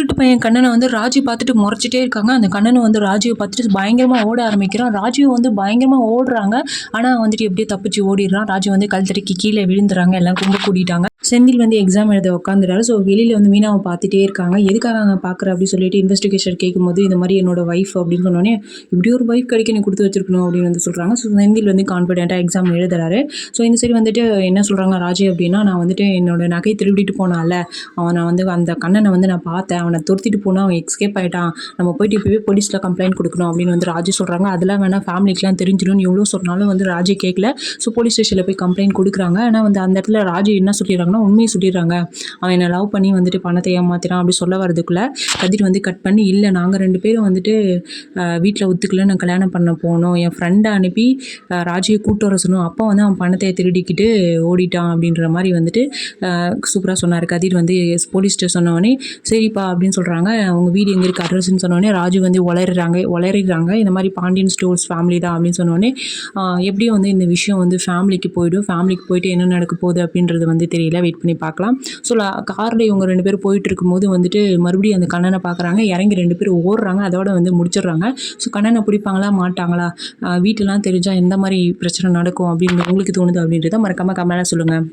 திருட்டு பையன் கண்ணனை வந்து ராஜி பார்த்துட்டு முறைச்சிட்டே இருக்காங்க. அந்த கண்ணனை வந்து ராஜியை பார்த்துட்டு பயங்கரமாக ஓட ஆரம்பிக்கிறான். ராஜீவ் வந்து பயங்கரமாக ஓடுறாங்க. ஆனால் வந்துட்டு எப்படியோ தப்பிச்சு ஓடிடுறான். ராஜி வந்து கல் தடுக்கி கீழே விழுந்துறாங்க. எல்லாம் கும்ப கூட்டிட்டாங்க. செந்தில் வந்து எக்ஸாம் எழுத உட்காந்துறாரு ஸோ வெளியில் வந்து மீனாவை பார்த்துட்டே இருக்காங்க. எதுக்காக அங்கே பார்க்குற அப்படின்னு சொல்லிட்டு இன்வெஸ்டிகேஷன் கேட்கும்போது இந்த மாதிரி என்னோட ஒய்ஃப் அப்படின்னு சொன்னோடனே இப்படி ஒரு ஒய்ஃப் கிடைக்க நீ கொடுத்து வச்சிருக்கணும் அப்படின்னு வந்து சொல்கிறாங்க ஸோ செந்தில் வந்து கான்ஃபிடென்ட்டாக எக்ஸாம் எழுதுறாரு. ஸோ இந்த சைடு வந்துட்டு என்ன சொல்கிறாங்க ராஜே அப்படின்னா நான் வந்துட்டு என்னோட நகை திருடிட்டு போனால அவனை வந்து அந்த கண்ணனை வந்து நான் பார்த்தேன். அவனை துரத்திட்டு போனால் அவன் எஸ்கேப் ஆகிட்டான் நம்ம போயிட்டு இப்போவே போலீஸில் கம்ப்ளைண்ட் கொடுக்கணும் அப்படின்னு வந்து ராஜே சொல்கிறாங்க அதெல்லாம் வேணால் ஃபேமிலிக்கெலாம் தெரிஞ்சிடும்னு எவ்வளோ சொன்னாலும் வந்து ராஜே கேட்கல ஸோ போலீஸ் ஸ்டேஷனில் போய் கம்ப்ளைண்ட் கொடுக்குறாங்க. ஆனால் வந்து அந்த இடத்துல ராஜே என்ன சொல்லிடுறாங்க சொல்லிடுறாங்கன்னா உண்மையை சொல்லிடுறாங்க. அவன் என்னை லவ் பண்ணி வந்துட்டு பணத்தை ஏமாத்திரான் அப்படி சொல்ல வரதுக்குள்ளே கதிர் வந்து கட் பண்ணி இல்லை நாங்கள் ரெண்டு பேரும் வந்துட்டு வீட்டில் ஒத்துக்கல நான் கல்யாணம் பண்ண போனோம். என் ஃப்ரெண்டை அனுப்பி ராஜியை கூட்டு வர சொன்னோம். அப்போ வந்து அவன் பணத்தை திருடிக்கிட்டு ஓடிட்டான். அப்படின்ற மாதிரி வந்துட்டு சூப்பராக சொன்னார். கதிர் வந்து போலீஸ் ஸ்டேஷன் சொன்னவொடனே சரிப்பா அப்படின்னு சொல்கிறாங்க அவங்க வீடு எங்கே இருக்குது அட்ரஸ்ன்னு சொன்னோடனே ராஜு வந்து உளறாங்க உளறிடுறாங்க இந்த மாதிரி பாண்டியன் ஸ்டோர்ஸ் ஃபேமிலி தான் அப்படின்னு சொன்னோடனே எப்படியும் வந்து இந்த விஷயம் வந்து ஃபேமிலிக்கு போயிடும். ஃபேமிலிக்கு போயிட்டு என்ன நடக்க போகுது? அப்படின்றது வந்து தெரியல. வெயிட் பண்ணி பார்க்கலாம். ஸோ காரில் இவங்க ரெண்டு பேரும் போயிட்டு இருக்கும்போது வந்துட்டு மறுபடியும் அந்த கண்ணனை பார்க்குறாங்க. இறங்கி ரெண்டு பேரும் ஓடுறாங்க. அதோட வந்து முடிச்சிடுறாங்க. ஸோ கண்ணனை பிடிப்பாங்களா? மாட்டாங்களா? ஆஹ் வீட்டிலலாம் தெரிஞ்சால் எந்த மாதிரி பிரச்சனை நடக்கும்? அப்படின்னு உங்களுக்கு தோணுது அப்படின்றத மறக்காமல் கமெண்ட்டில் சொல்லுங்கள்